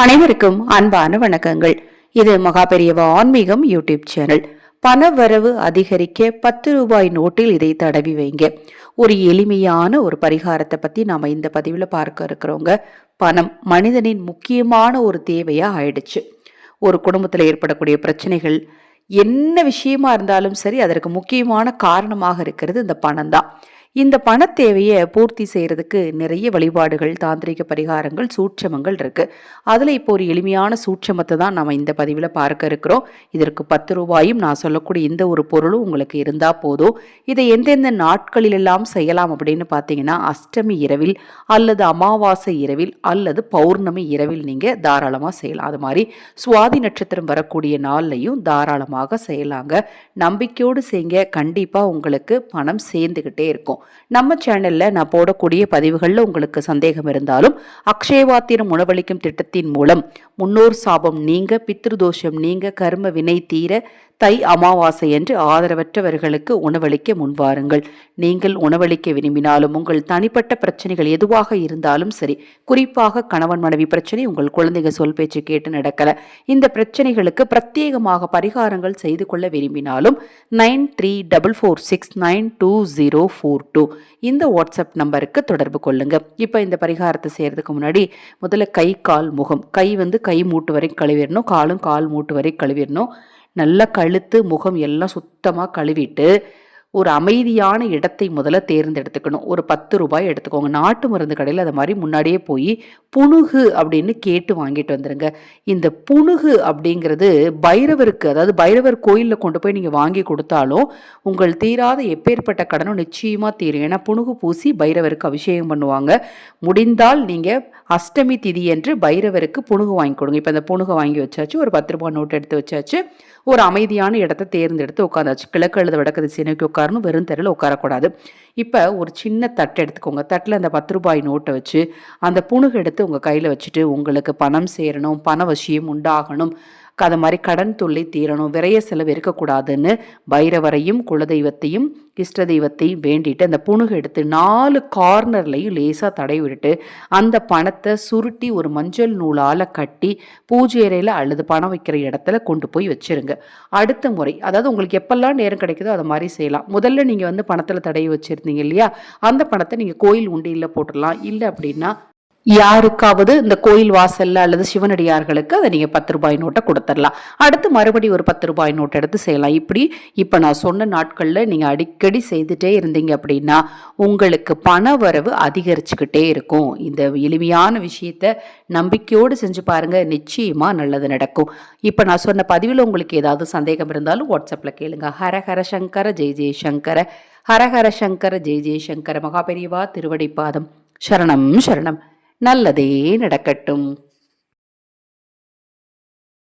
அனைவருக்கும் அன்பான வணக்கங்கள். இது மகாபெரியவ ஆன்மீகம் யூடியூப் சேனல். பண வரவு அதிகரிக்க பத்து ரூபாய் நோட்டில் இதை தடவி வைங்க. ஒரு எளிமையான ஒரு பரிகாரத்தை பத்தி நாம இந்த பதிவில் பார்க்க இருக்கிறோங்க. பணம் மனிதனின் முக்கியமான ஒரு தேவையா ஆயிடுச்சு. ஒரு குடும்பத்தில் ஏற்படக்கூடிய பிரச்சனைகள் என்ன விஷயமா இருந்தாலும் சரி அதற்கு முக்கியமான காரணமாக இருக்கிறது இந்த பணம் தான் இந்த பண தேவையை பூர்த்தி செய்யறதுக்கு நிறைய வழிபாடுகள் தாந்திரிக பரிகாரங்கள் சூட்சமங்கள் இருக்கு. அதுல இப்போ ஒரு எளிமையான சூட்சமத்தை தான் நம்ம இந்த பதிவில் பார்க்க இருக்கிறோம். இதற்கு பத்து ரூபாயும் நான் சொல்லக்கூடிய இந்த ஒரு பொருளும் உங்களுக்கு இருந்தா போதும். இதை எந்தெந்த நாட்களிலெல்லாம் செய்யலாம் அப்படின்னு பார்த்தீங்கன்னா அஷ்டமி இரவில் அல்லது அமாவாசை இரவில் அல்லது பௌர்ணமி இரவில் நீங்க தாராளமாக செய்யலாம். அது மாதிரி சுவாதி நட்சத்திரம் வரக்கூடிய நாள்லையும் தாராளமாக செய்யலாங்க. நம்பிக்கையோடு செய்யுங்க. கண்டிப்பா உங்களுக்கு பணம் சேர்ந்துக்கிட்டே இருக்கும். நம்ம சேனல்ல நான் போடக்கூடிய பதிவுகளில் உங்களுக்கு சந்தேகம் இருந்தாலும் அக்ஷயவாத்திரம் உணவளிக்கும் திட்டத்தின் மூலம் முன்னோர் சாபம் நீங்க பித்ருதோஷம் நீங்க கர்ம வினை தீர தை அமாவாசை என்று ஆதரவற்றவர்களுக்கு உணவளிக்க முன்வாருங்கள். நீங்கள் உணவளிக்க விரும்பினாலும் உங்கள் தனிப்பட்ட பிரச்சனைகள் எதுவாக இருந்தாலும் சரி குறிப்பாக கணவன் மனைவி பிரச்சனை உங்கள் குழந்தைங்க சொல் பேச்சு கேட்டு நடக்கல இந்த பிரச்சனைகளுக்கு பிரத்யேகமாக பரிகாரங்கள் செய்து கொள்ள விரும்பினாலும் nine three double four six nine two zero four two இந்த வாட்ஸ்அப் நம்பருக்கு தொடர்பு கொள்ளுங்க. இப்போ இந்த பரிகாரத்தை செய்யறதுக்கு முன்னாடி முதல்ல கை கால் முகம். கை வந்து கை மூட்டு வரை கழுவிடணும் காலும் கால் மூட்டு வரை கழுவிடணும். நல்லா கழுத்து முகம் எல்லாம் சுத்தமாக கழுவிட்டு ஒரு அமைதியான இடத்தை முதல்ல தேர்ந்தெடுத்துக்கணும். ஒரு பத்து ரூபாய் எடுத்துக்கோங்க. நாட்டு மருந்து கடையில் அது மாதிரி முன்னாடியே போய் புணுகு அப்படின்னு கேட்டு வாங்கிட்டு வந்துடுங்க இந்த புணுகு அப்படிங்கிறது பைரவருக்கு அதாவது பைரவர் கோயிலில் கொண்டு போய் நீங்கள் வாங்கி கொடுத்தாலும் உங்கள் தீராத எப்பேற்பட்ட கடனும் நிச்சயமாக தீரும். ஏன்னா புணுகு பூசி பைரவருக்கு அபிஷேகம் பண்ணுவாங்க. முடிந்தால் நீங்கள் அஷ்டமி திதி என்று பைரவருக்கு புணுகு வாங்கி கொடுங்க. இப்போ அந்த புணுகு வாங்கி வச்சாச்சு ஒரு பத்து ரூபாய் நோட்டு எடுத்து வச்சாச்சு. ஒரு அமைதியான இடத்த தேர்ந்தெடுத்து உட்காந்தாச்சு. கிழக்கு எழுத வடக்கு திசை நோக்கி உட்காரணும் வெறும் தெருவில் உட்காரக்கூடாது. இப்போ ஒரு சின்ன தட்டு எடுத்துக்கோங்க. தட்டில் அந்த பத்து ரூபாய் நோட்டை வச்சு அந்த புணுகு எடுத்து உங்கள் கையில் வச்சுட்டு உங்களுக்கு பணம் சேரணும் பண வசியம் உண்டாகணும் அது மாதிரி கடன் தொல்லை தீரணும் விரைய செலவு இருக்கக்கூடாதுன்னு பைரவரையும் குலதெய்வத்தையும் இஷ்ட தெய்வத்தையும் வேண்டிட்டு அந்த புணுகு எடுத்து நாலு கார்னர்லையும் லேசாக தடை விட்டுட்டு அந்த பணத்தை சுருட்டி ஒரு மஞ்சள் நூலால் கட்டி பூஜை அறையில் அல்லது பணம் வைக்கிற இடத்துல கொண்டு போய் வச்சிருங்க. அடுத்த முறை அதாவது உங்களுக்கு எப்பெல்லாம் நேரம் கிடைக்குதோ அதை மாதிரி செய்யலாம். முதல்ல நீங்கள் வந்து பணத்தில் தடவி வச்சுருந்தீங்க இல்லையா? அந்த பணத்தை நீங்கள் கோயில் உண்டியில் போட்டுடலாம். இல்லை அப்படின்னா யாருக்காவது இந்த கோயில் வாசல்ல அல்லது சிவனடியார்களுக்கு அதை நீங்கள் பத்து ரூபாய் நோட்டை கொடுத்துடலாம் அடுத்து மறுபடி ஒரு பத்து ரூபாய் நோட்டை எடுத்து செய்யலாம். இப்படி இப்போ நான் சொன்ன நாட்களில் நீங்கள் அடிக்கடி செய்துட்டே இருந்தீங்க அப்படின்னா உங்களுக்கு பண வரவு அதிகரிச்சுக்கிட்டே இருக்கும். இந்த எளிமையான விஷயத்த நம்பிக்கையோடு செஞ்சு பாருங்கள் நிச்சயமாக நல்லது நடக்கும். இப்போ நான் சொன்ன பதிவில் உங்களுக்கு ஏதாவது சந்தேகம் இருந்தாலும் வாட்ஸ்அப்பில் கேளுங்க. ஹர ஹர சங்கர ஜெய் ஜெய் சங்கர. ஹர ஹர சங்கர ஜெய் ஜெய் சங்கர. மகாபெரிவா திருவடிப்பாதம் சரணம் சரணம். நல்லதே நடக்கட்டும்.